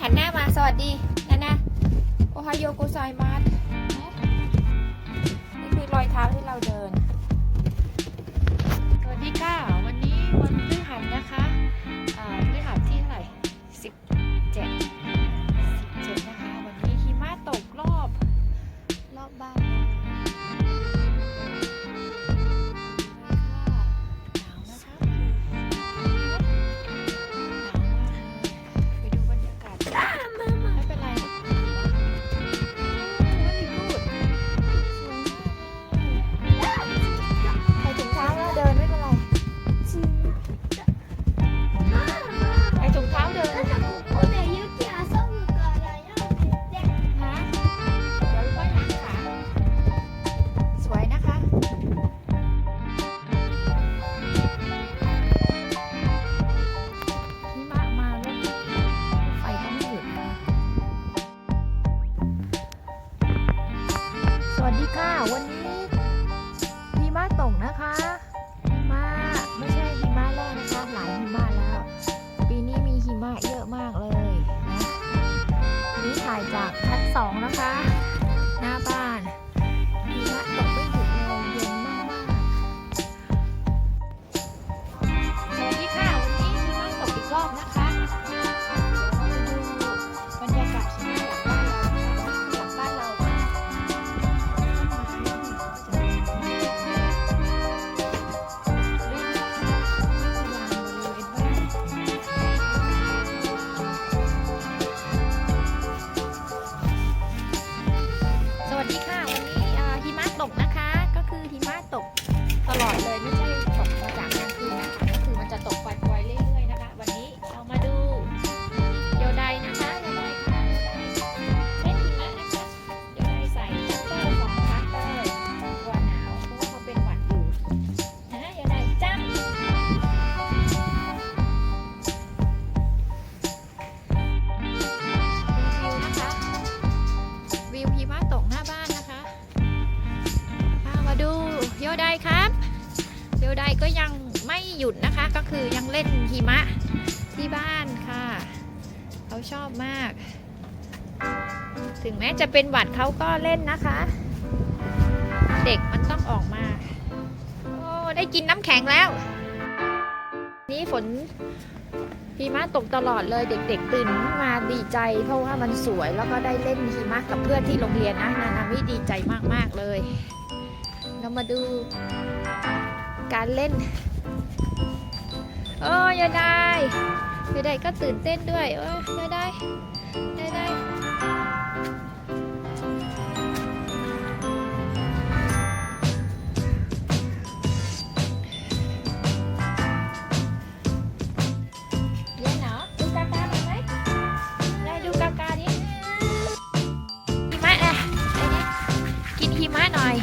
หันหน้ามาสวัสดีนะนะโอไฮโยโกไซมัสนี่คือรอยเท้าที่เราเดิน ค่ะ วันนี้หิมะตกนะคะ โยไดครับโยไดก็ยังไม่หยุดนะคะ ก็คือยังเล่นหิมะที่บ้านค่ะ เขาชอบมาก ถึงแม้จะเป็นหวัดเขาก็เล่นนะคะ เด็กมันต้องออกมา โอ้ได้กินน้ำแข็งแล้ว นี่ฝนหิมะตกตลอดเลยเด็กๆตื่นมาดีใจ เพราะว่ามันสวยแล้วก็ได้เล่นหิมะกับเพื่อนที่โรงเรียนนะนานามิดีใจมากๆเลย เรามาดูการเล่น โอ้ยายได้ยายได้ก็ตื่นเต้นด้วย โอ้ยยายได้ยายได้เย็นเหรอดูกากาหน่อยไหมได้ดูกากาดิหิมะอะไอ้นี่กินหิมะหน่อย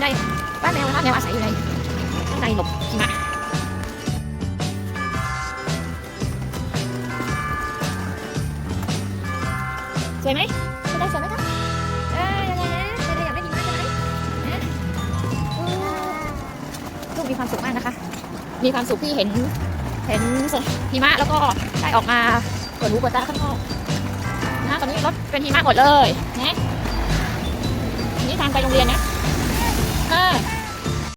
อยู่ในบ้านแมวนะคะแมวอาศัยอยู่ในข้างในหลบหิมะสวยไหมจะได้สวยไหมครับเอ้ยยังไงนะจะได้อยากได้หิมะใช่ไหมนะลูกมีความสุขมากนะคะ มีความสุขที่เห็นเห็นหิมะแล้วก็ได้ออกมาเปิดหูเปิดตาข้างนอกนะตอนนี้รถเป็นหิมะหมดเลยนะนี่ทางไปโรงเรียนนะ ah!